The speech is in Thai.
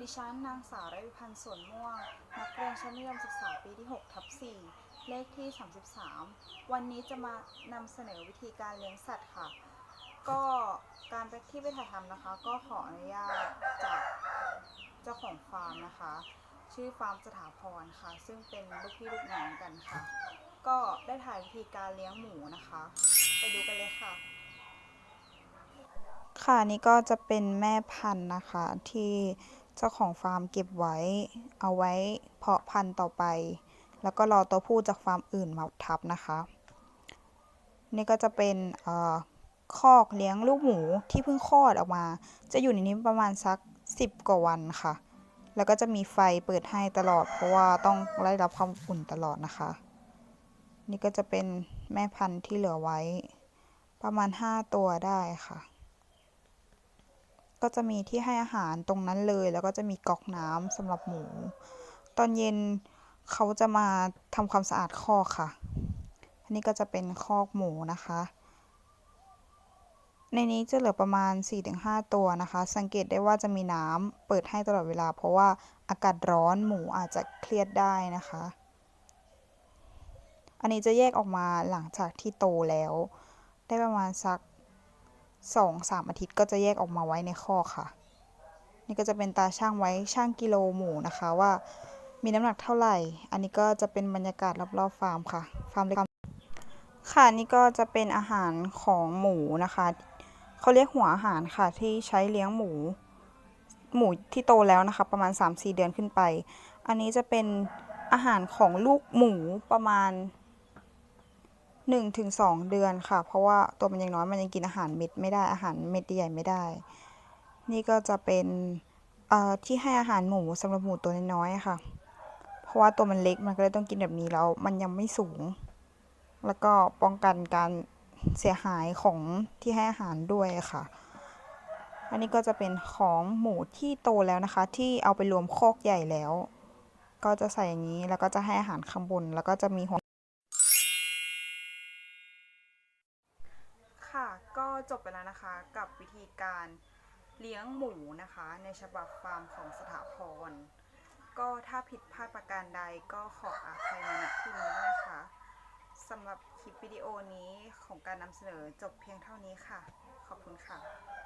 ดิฉันนางสาวระวิพันธ์สวนม่วง นักเรียนชั้นมัธยมศึกษาปีที่6ทับ4เลขที่ 33 วันนี้จะมานำเสนอวิธีการเลี้ยงสัตว์ค่ะ ก็การไปที่ไปถ่ายทำนะคะ ก็ขออนุญาตจากเจ้าของฟาร์มนะคะ ชื่อฟาร์มสถาพรค่ะ ซึ่งเป็นลูกพี่ลูกน้องกันค่ะ ก็ได้ถ่ายวิธีการเลี้ยงหมูนะคะ ไปดูกันเลยค่ะ ค่ะนี่ก็จะเป็นแม่พันธุ์นะคะ ที่เจ้าของฟาร์มเก็บไว้ เอาไว้เพาะพันธุ์ต่อไป แล้วก็รอตัวผู้จากฟาร์มอื่นมาทับนะคะ นี่ก็จะเป็นเอ่อคอกเลี้ยงลูกหมูที่เพิ่งคลอดออกมา จะอยู่ในนี้ประมาณสัก 10 กว่าวันค่ะ แล้วก็จะมีไฟเปิดให้ตลอด เพราะว่าต้องได้รับความอุ่นตลอดนะคะ นี่ก็จะเป็นแม่พันธุ์ที่เหลือไว้ ประมาณ 5 ตัวได้ค่ะ ก็จะมีที่ให้อาหารตรงนั้นเลย แล้วก็จะมีก๊อกน้ำสำหรับหมู ตอนเย็นเขาจะมาทำความสะอาดคอกค่ะ อันนี้ก็จะเป็นคอกหมูนะคะ ในนี้จะเหลือประมาณ 4-5 ตัวนะคะ สังเกตได้ว่าจะมีน้ำเปิดให้ตลอดเวลา เพราะว่าอากาศร้อนหมูอาจจะเครียดได้นะคะ อันนี้จะแยกออกมาหลังจากที่โตแล้ว ได้ประมาณสัก สองสามอาทิตย์ก็จะแยกออกมาไว้ในคอค่ะ นี่ก็จะเป็นตาช่างไว้ช่างกิโลหมูนะคะว่ามีน้ำหนักเท่าไหร่ อันนี้ก็จะเป็นบรรยากาศรอบๆฟาร์มค่ะ ฟาร์มเล็กค่ะนี่ก็จะเป็นอาหารของหมูนะคะ เขาเรียกหัวอาหารค่ะที่ใช้เลี้ยงหมู หมูที่โตแล้วนะคะ ประมาณ 3-4 เดือนขึ้นไป อันนี้จะเป็นอาหารของลูกหมูประมาณ หนึ่งถึงสองเดือนค่ะ เพราะว่าตัวมันยังน้อยมันยังกินอาหารเม็ดไม่ได้อาหารเม็ดใหญ่ไม่ได้ นี่ก็จะเป็นที่ให้อาหารหมูสำหรับหมูตัวน้อยๆค่ะ เพราะว่าตัวมันเล็กมันก็เลยต้องกินแบบนี้แล้วมันยังไม่สูง แล้วก็ป้องกันการเสียหายของที่ให้อาหารด้วยค่ะ อันนี้ก็จะเป็นของหมูที่โตแล้วนะคะ ที่เอาไปรวมคอกใหญ่แล้ว ก็จะใส่อย่างนี้แล้วก็จะให้อาหารข้างบนแล้วก็จะมีหัว ก็จบไปแล้วนะคะกับวิธีการเลี้ยงหมูนะคะ ในฉบับฟาร์มของสถาพร ก็ถ้าผิดพลาดประการใดก็ขออภัยในณที่นี้นะคะสำหรับคลิปวิดีโอนี้ของการนำเสนอจบเพียงเท่านี้ค่ะ ขอบคุณค่ะ